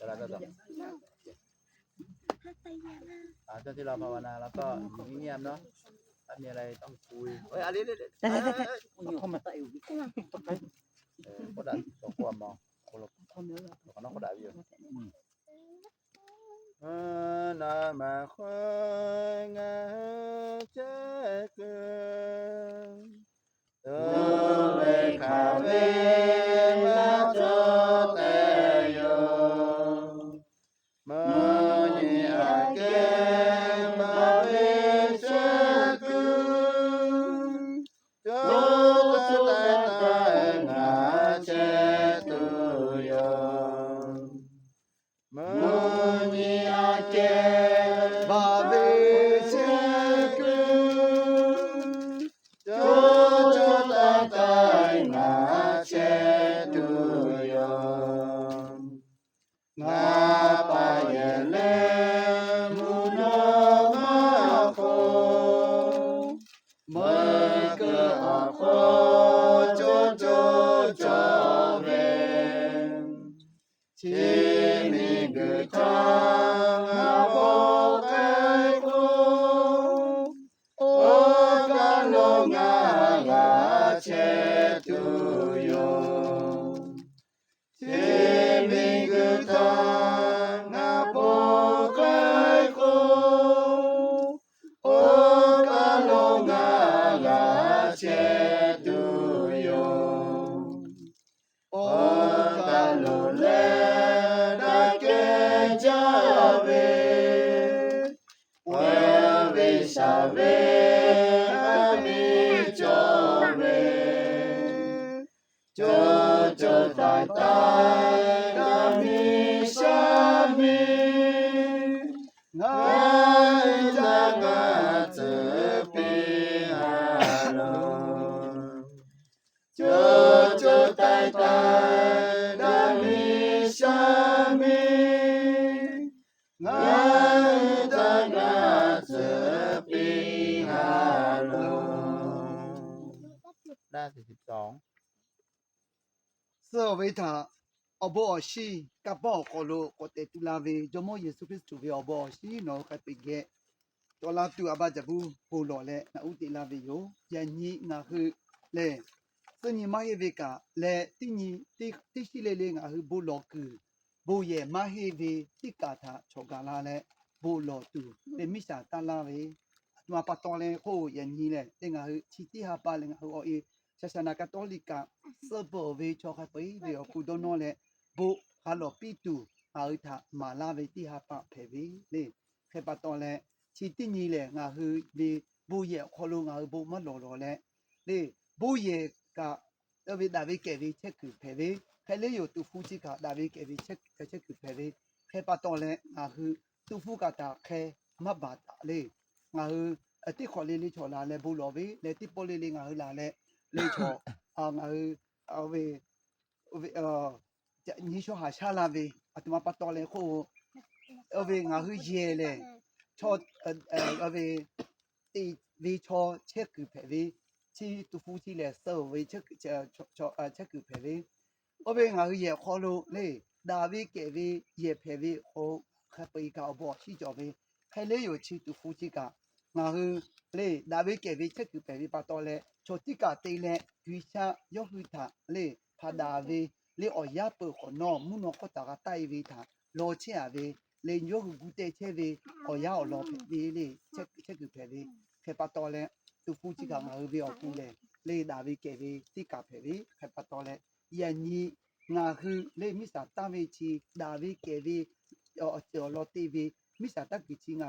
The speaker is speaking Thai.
อะไรก็ต้องหลังจาที่เราภาวนาแล้วก็เงียบเนาะถ้ามีอะไรต้องคุยเฮ้ยอะไรเนี่ยเข้ามาใส่อยู่เองคนดันตัวกลัวมองคนละคนน้องคนดันอยูนเออนะามาคุยงา salve. ตาสี่สิบสองเซอร์เวทาอบอชีกับบอกโลกเตตุลาเวจมอเยซูคริสต์เวอบอชีเนาะกับไปเกတော်လာသူအဘကြဘူးပိုလော်လဲနဥတီလာဗီယိုယန်ညီနာဟုလဲစညမဟေဗေကလဲတိညီတိတိရှိလေလေငါဟုဘိုလော်ကူဘိုရဲ့မဟေဗေတိကာသာချောကလာလဲဘိုလော်သူလေမိစာတလာဗေအတမပတော်လဲဟိုယန်ညီလဲတင်ငါဟုချီတိဟာပါလဲငါဟုအော်အေးศาสนากาทอลิกะสบเวชอคาไปเดียวคุูโดนเลยบุฮาลปิตูอาอิทามาลาเวติฮาปะเพวีเลยเคปตอเลยชิตินีเลยงาฮือดีบุเยคอลุงาบุมะโลโลเลยเลบุเยกาเาวิดาวิเกวิเชคือเพวีเคเลยอยู่ตุฟูจิกาดาวิเกวิเชคเชคือเพวีเคปะตอนเลงาฮือตุฟูกะตาเคมะบาตาเลยงาฮืออติคอเลลิชอลาเลบุลอวิเลยติโปเลลิงาฮือลาเลလေချောအာငါအဝေအဝေအာညီချောဟာရှာလာဝေအတမပတ်တော်လေခိုအဝေငါဟူရဲလေချောအဝေတီလေချောချက်ကူဖေဝေချီတူဖူချီလေဆောဝေချက်ချောချက်ကူဖေဝေအဝေငါဟူရဲခေါ်လို့လေဒါဝေကေဝေရဲဖေဝေခိုခပိကောဘောရှိကြဝေခဲလေယိုချီတူဖူချီကငါဟူလေဒါဝေကေဝေချက်ကူဖေဝေပတ်တော်လေชติกาเตเนกุชะยอฮุตะเลพาดาเวเลออยาเปขอนอมุนอกตะกาไตเวทาโลเชอาเวเลญโยกุเตเชเวออยาออลอเปเลเลเชเชกุเปเลเคปาตอเลตุฟูจิกามาเวออกูเลเลดาเวเกเวติกาเปเวเคปาตอเลยันยีงาคือเลมิสาตาเวชีดาเวเกเวออจอลอติเวมิสาตักกิชิง